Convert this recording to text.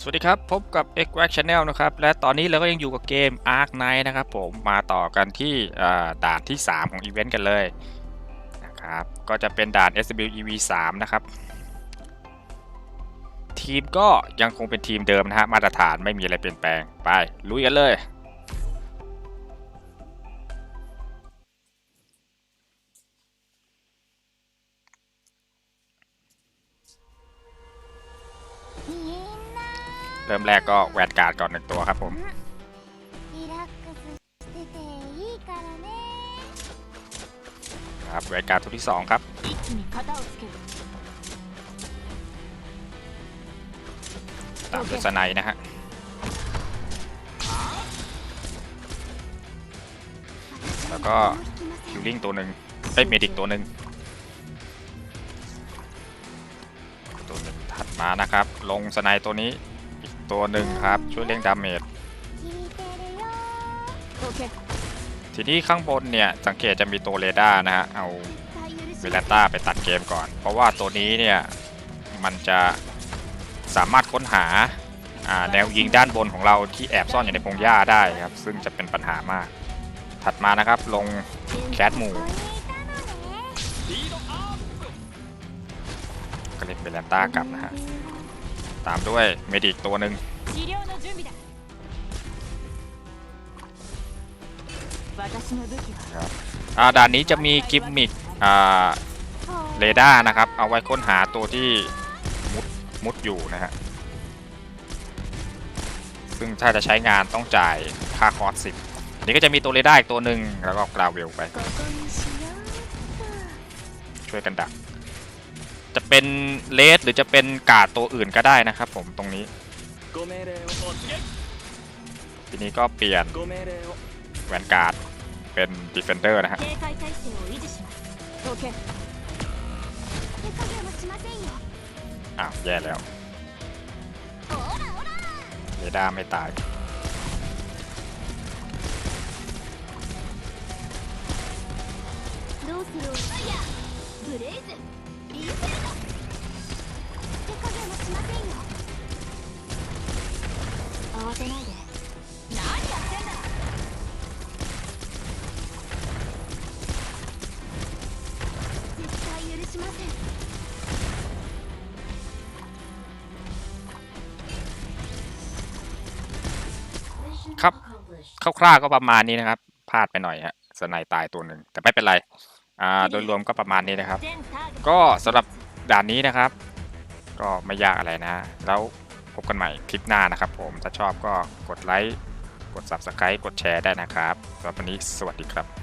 สวัสดีครับ พบกับ x w a c Channel นะครับ และตอนนี้เราก็ยังอยู่กับเกม Ark Knight นะครับผมมาต่อกันที่อ่าด่านที่ 3 ของอีเวนต์กันเลยนะครับ ก็จะเป็นด่าน SWEV 3นะครับ ทีมก็ยังคงเป็นทีมเดิมนะฮะ มาตรฐานไม่มีอะไรเปลี่ยนแปลงไป ลุยกันเลย เริ่มแรกก็แวดการ์ดก่อนหนึ่งตัวครับผมครับแวดการ์ดตัวที่สองครับตามด้วยสไนนะฮะแล้วก็คิวลิงตัวหนึ่งไอเมดิกตัวหนึ่งตัวหนึ่งถัดมานะครับ ลงสไนตัวนี้ ตัวหนึ่งครับ ช่วยเร่งดาเมจทีนี้ข้างบนเนี่ย สังเกตจะมีตัวเรดาร์นะฮะ เอาเวลาต้าไปตัดเกมก่อน เพราะว่าตัวนี้เนี่ย มันจะสามารถค้นหาแนวยิงด้านบนของเราที่แอบซ่อนอยู่ในพงหญ้าได้ครับ ซึ่งจะเป็นปัญหามาก ถัดมานะครับลงแคทมูก็เล่นเบลต้ากลับนะฮะ ตามด้วยเมดิกตัวหนึ่งครัด่านนี้จะมีกิมมิกเรดาร์นะครับ เอาไว้ค้นหาตัวที่มุดมุดอยู่นะฮะ ซึ่งถ้าจะใช้งานต้องจ่ายค่าคอร์สสิบนี่ก็จะมีตัวเรดาร์อีกตัวหนึ่งแล้วก็กราวเวลไป ช่วยกันดัก จะเป็นเลสหรือจะเป็นกาดตัวอื่นก็ได้นะครับผมตรงนี้ ご命令をお告げ ทีนี้ก็เปลี่ยน ご命令を แวนการ์ดเป็นดิเฟนเดอร์นะฮะ 警戒態勢を維持しますオッケーと手加減はしませんよ อ้าว แย่แล้ว ほらほら เรดาร์ไม่ตาย どうするいやブレイズ リーフェルド手加減はしませんよ慌てないで何やってんだ絶対許しません ครับ คร่าวๆก็ประมาณนี้นะครับ พลาดไปหน่อยฮะสไนตายตัวหนึ่ง แต่ไม่เป็นไร โดยรวมก็ประมาณนี้นะครับ ก็สำหรับด่านนี้นะครับ ก็ไม่ยากอะไรนะ แล้วพบกันใหม่คลิปหน้านะครับผมถ้าชอบก็กดไลค์กด Subscribe กดแชร์ได้นะครับสำหรับวันนี้สวัสดีครับ